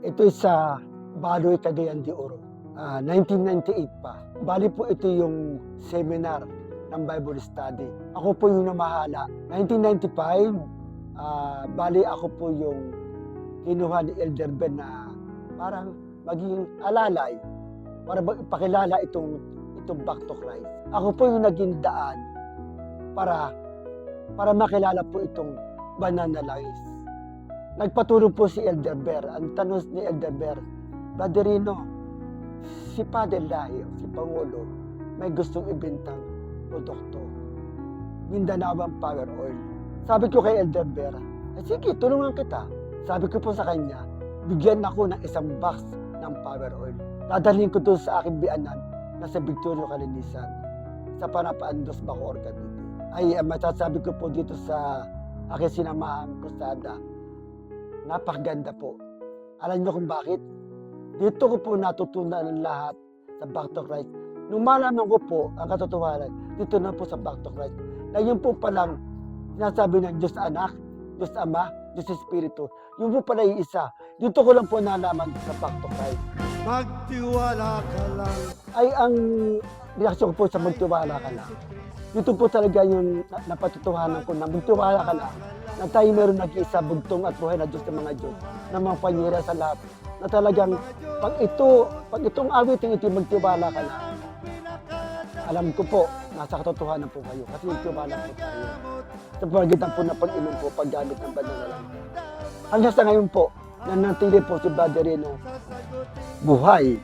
Ito sa Baloy, Cagayan de Oro. Ah, 1998 pa. Bali po ito yung seminar ng Bible study. Ako po yung namahala. 1995, ah, bali ako po yung kinuha ni Elder Ben na parang maging alalay para pakilala itong itong back to Christ. Ako po yung naging daan para para makilala po itong banana life. Nagpaturo po si Elder Ber. Ang tanong ni Elder Ber, Brother Rino, si Padre Lahi, si Pangulo, may gustong ibintang produkto. Mindanawan Power Oil. Sabi ko kay Elder Ber, "Eh, sige, tulungan kita. Sabi ko po sa kanya, bigyan ako ng isang box ng Power Oil. Dadalhin ko doon sa aking bianan na sa Victorio Kalinisan sa Panapaan Dos Bacoor, Cavite. Ay, ang masasabi ko po dito sa aking sinamahan Cruzada, napakaganda po. Alam niyo kung bakit? Dito ko po natutunan ang lahat sa Back to Christ. Nung malaman ko po ang katotohanan, dito na po sa Back to Christ, na yun po palang sinasabi ng Diyos Anak, Diyos Ama, Diyos Espiritu. Yun po pala yung isa. Dito ko lang po nalaman sa Back to Christ. Magtiwala ka lang. Ay ang reaksyon ko po sa magtiwala ka na. Dito po talaga yung na- napatutuhanan ko na magtiwala ka na na tayo meron nag-iisa bugtong at buhay na Diyos ng mga Diyos na mga panyera sa lahat na talagang pag ito, pag itong awiting ito magtiwala ka na alam ko po, nasa katotohanan po kayo kasi magtiwala po tayo. Sa pamagitan po na pag-inom po paggamit ng banal na lang hanggang sa ngayon po nanatili po si Brother buhay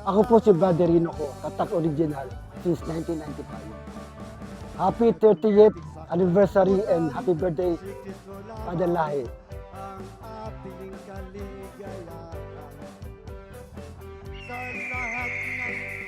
Ako po si Brother Rino ko, Katak Original, since 1995. Happy 38th anniversary and happy birthday, Father Lahi. Ang ating sa lahat ng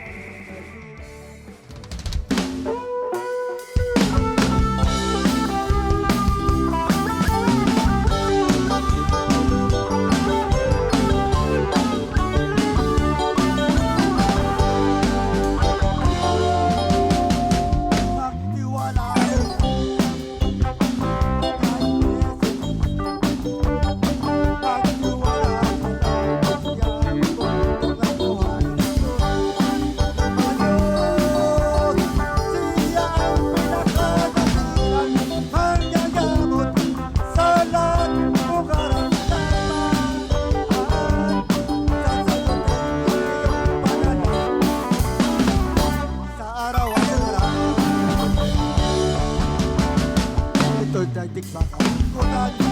God.